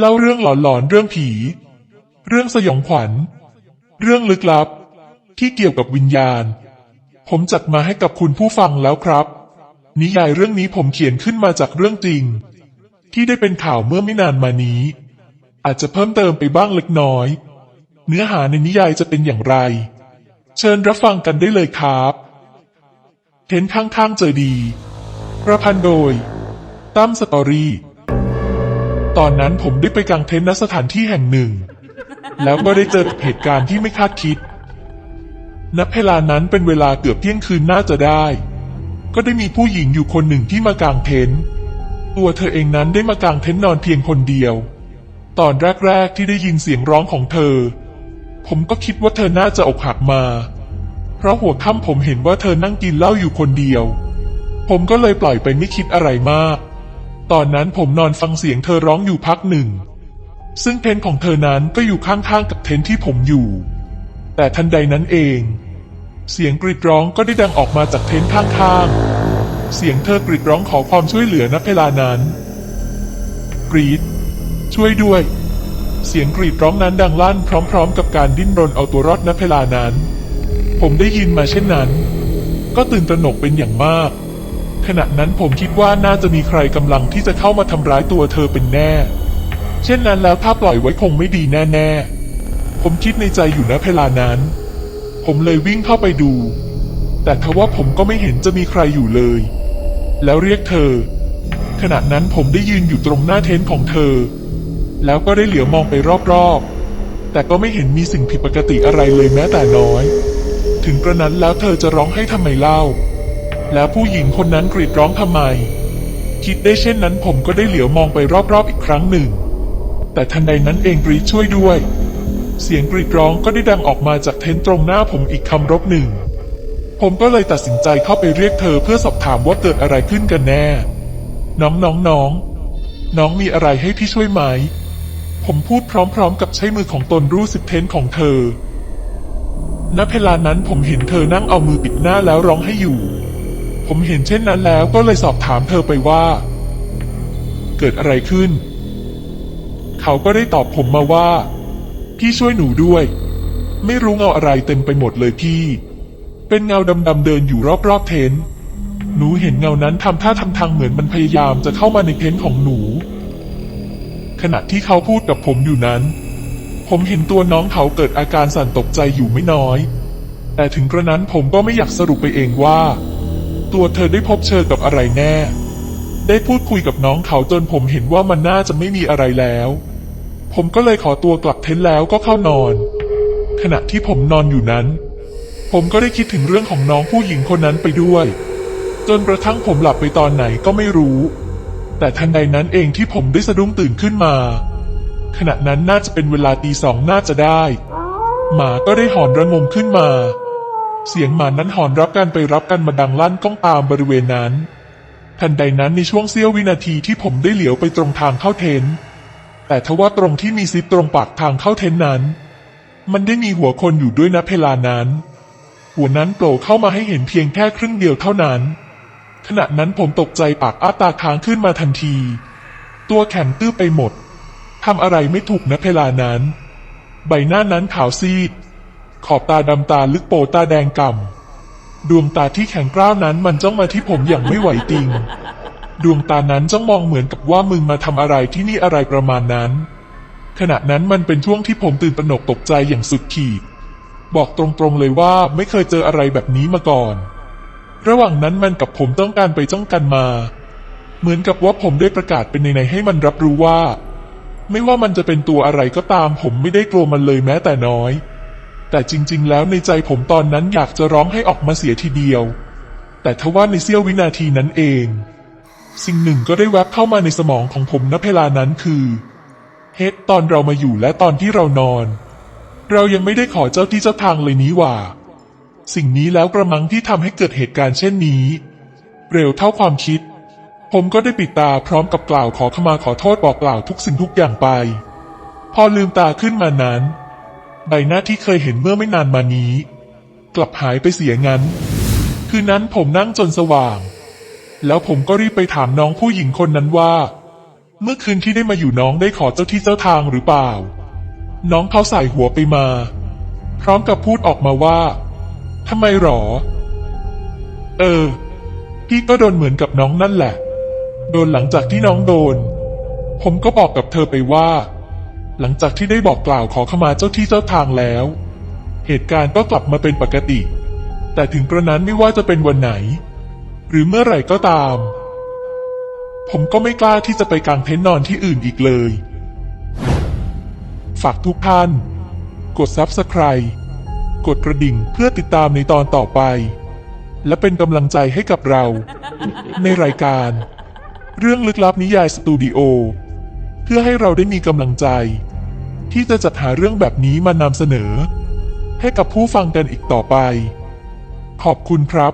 เล่าเรื่องหลอนๆเรื่องผี เรื่องสยองขวัญ เรื่องลึกลับ ที่เกี่ยวกับวิญญาณ ผมจัดมาให้กับคุณผู้ฟังแล้วครับ นิยายเรื่องนี้ผมเขียนขึ้นมาจากเรื่องจริง ที่ได้เป็นข่าวเมื่อไม่นานมานี้ อาจจะเพิ่มเติมไปบ้างเล็กน้อย เนื้อหาในนิยายจะเป็นอย่างไร เชิญรับฟังกันได้เลยครับเทนข้างๆเจอดี ประพันธ์โดยตั้มสตอรี่ ตอนนั้นผมได้ไปกางเต็นท์ณสถานที่แห่งหนึ่ง แล้วก็ได้เจอกับเหตุการณ์ที่ไม่คาดคิด ณ เวลานั้นเป็นเวลาเกือบเที่ยงคืนน่าจะได้ ก็ได้มีผู้หญิงอยู่คนหนึ่งที่มากางเต็นท์ ตัวเธอเองนั้นได้มากางเต็นท์นอนเพียงคนเดียว ตอนแรกๆที่ได้ยินเสียงร้องของเธอ ผมก็คิดว่าเธอน่าจะอกหักมา เพราะหัวค่ำผมเห็นว่าเธอนั่งกินเหล้าอยู่คนเดียว ผมก็เลยปล่อยไปไม่คิดอะไรมาก ตอนนั้นผมนอนฟังเสียงเธอร้องอยู่พักหนึ่ง ซึ่งเต็นท์ของเธอนั้นก็อยู่ข้างๆกับเต็นท์ที่ผมอยู่ แต่ทันใดนั้นเอง เสียงกรีดร้องก็ได้ดังออกมาจากเต็นท์ข้างๆ เสียงเธอกรีดร้องขอความช่วยเหลือณเวลานั้น กรีด ช่วยด้วย เสียงกรีดร้องนั้นดังลั่นพร้อม ๆ กับการดิ้นรนเอาตัวรอดณเวลานั้น ผมได้ยินมาเช่นนั้น ก็ตื่นตระหนกเป็นอย่างมาก ขณะนั้นผมคิดว่าน่าจะมีใครกำลังที่จะเข้ามาทำร้ายตัวเธอเป็นแน่ เช่นนั้นแล้วถ้าปล่อยไว้คงไม่ดีแน่ๆ ผมคิดในใจอยู่ณเวลานั้น ผมเลยวิ่งเข้าไปดู แต่ทว่าผมก็ไม่เห็นจะมีใครอยู่เลย แล้วเรียกเธอ ขณะนั้นผมได้ยืนอยู่ตรงหน้าเต็นท์ของเธอ แล้วก็ได้เหลียวมองไปรอบๆ แต่ก็ไม่เห็นมีสิ่งผิดปกติอะไรเลยแม้แต่น้อย ถึงกระนั้นแล้วเธอจะร้องให้ทำไมเล่า แล้วผู้หญิงคนนั้นกรีดร้องทำไม คิดได้เช่นนั้นผมก็ได้เหลียวมองไปรอบๆอีกครั้งหนึ่ง แต่ทันใดนั้นเองกรีดช่วยด้วย เสียงกรีดร้องก็ได้ดังออกมาจากเต็นท์ตรงหน้าผมอีกคำรบหนึ่ง ผมก็เลยตัดสินใจเข้าไปเรียกเธอเพื่อสอบถามว่าเกิดอะไรขึ้นกันแน่ น้องน้องน้องน้องมีอะไรให้พี่ช่วยไหม ผมพูดพร้อมๆ กับใช้มือของตนรูดสิบเทนของเธอ ณ เวลานั้นผมเห็นเธอนั่งเอามือปิดหน้าแล้วร้องให้อยู่ ผมเห็นเช่นนั้นแล้วก็เลยสอบถามเธอไปว่า เกิดอะไรขึ้น เขาก็ได้ตอบผมมาว่า พี่ช่วยหนูด้วย ไม่รู้เงาอะไรเต็มไปหมดเลยพี่ เป็นเงาดำๆเดินอยู่รอบๆเต็นท์หนูเห็นเงานั้นทำท่าทำทางเหมือนมันพยายามจะเข้ามาในเต็นท์ของหนู ขณะที่เขาพูดกับผมอยู่นั้น ผมเห็นตัวน้องเขาเกิดอาการสั่นตกใจอยู่ไม่น้อย แต่ถึงกระนั้นผมก็ไม่อยากสรุปไปเองว่า ตัวเธอได้พบเจอกับอะไรแน่ ได้พูดคุยกับน้องเขาจนผมเห็นว่ามันน่าจะไม่มีอะไรแล้ว ผมก็เลยขอตัวกลับเต็นแล้วก็เข้านอน ขณะที่ผมนอนอยู่นั้น ผมก็ได้คิดถึงเรื่องของน้องผู้หญิงคนนั้นไปด้วย จนกระทั่งผมหลับไปตอนไหนก็ไม่รู้ แต่ทันใดนั้นเองที่ผมได้สะดุ้งตื่นขึ้นมา ขณะนั้นน่าจะเป็นเวลาตีสองน่าจะได้ หมาก็ได้หอนระงมขึ้นมา เสียงหมานั้นหอนรับกันไปรับกันมาดังลั่นก้องตามบริเวณนั้น ทันใดนั้นในช่วงเสี้ยววินาทีที่ผมได้เหลียวไปตรงทางเข้าเทน แต่ทว่าตรงที่มีซิปตรงปากทางเข้าเทนนั้น มันได้มีหัวคนอยู่ด้วยนะเพลานั้น หัวนั้นโผล่เข้ามาให้เห็นเพียงแค่ครึ่งเดียวเท่านั้น ขณะนั้นผมตกใจปากอ้าตาค้างขึ้นมาทันที ตัวแข็งตื้อไปหมดทำอะไรไม่ถูกนะเพลานั้น ใบหน้านั้นขาวซีด ขอบตาดำตาลึกโปตาแดงก่ำดวงตาที่แข็งกร้าวนั้นมันจ้องมาที่ผมอย่างไม่ไหวติง ดวงตานั้นจ้องมองเหมือนกับว่ามึงมาทำอะไรที่นี่อะไรประมาณนั้น ขณะนั้นมันเป็นช่วงที่ผมตื่นตระหนกตกใจอย่างสุดขีด บอกตรงๆเลยว่าไม่เคยเจออะไรแบบนี้มาก่อน ระหว่างนั้นมันกับผมต้องการไปจ้องกันมา เหมือนกับว่าผมได้ประกาศเป็นในๆให้มันรับรู้ว่า ไม่ว่ามันจะเป็นตัวอะไรก็ตามผมไม่ได้กลัวมันเลยแม้แต่น้อย แต่จริง ๆ แล้วในใจผมตอนนั้นอยากจะร้องให้ออกมาเสียทีเดียว แต่ทว่าในเสี้ยววินาทีนั้นเอง สิ่งหนึ่งก็ได้แวบเข้ามาในสมองของผมณเวลานั้นคือเฮ็ดตอนเรามาอยู่และตอนที่เรานอน เรายังไม่ได้ขอเจ้าที่เจ้าทางเลยนี้ว่า สิ่งนี้แล้วกระมังที่ทำให้เกิดเหตุการณ์เช่นนี้ เร็วเท่าความคิด ผมก็ได้ปิดตาพร้อมกับกล่าวขอขมาขอโทษบอกกล่าวทุกสิ่งทุกอย่างไป พอลืมตาขึ้นมานั้น ใบหน้าที่เคยเห็นเมื่อไม่นานมานี้ กลับหายไปเสียงั้น คืนนั้นผมนั่งจนสว่าง แล้วผมก็รีบไปถามน้องผู้หญิงคนนั้นว่า เมื่อคืนที่ได้มาอยู่น้องได้ขอเจ้าที่เจ้าทางหรือเปล่า น้องเขาใส่หัวไปมา พร้อมกับพูดออกมาว่าทำไมหรอ เออ พี่ก็โดนเหมือนกับน้องนั่นแหละ โดนหลังจากที่น้องโดน ผมก็บอกกับเธอไปว่า หลังจากที่ได้บอกกล่าวขอขมาเจ้าที่เจ้าทางแล้ว เหตุการณ์ก็กลับมาเป็นปกติ แต่ถึงกระนั้นไม่ว่าจะเป็นวันไหน หรือเมื่อไหร่ก็ตาม ผมก็ไม่กล้าที่จะไปกางเต็นท์นอนที่อื่นอีกเลย ฝากทุกท่าน กด Subscribe กดกระดิ่งเพื่อติดตามในตอนต่อไป และเป็นกำลังใจให้กับเรา ในรายการ เรื่องลึกลับนิยายสตูดิโอ เพื่อให้เราได้มีกำลังใจ ที่จะจัดหาเรื่องแบบนี้มานำเสนอ ให้กับผู้ฟังกันอีกต่อไป ขอบคุณครับ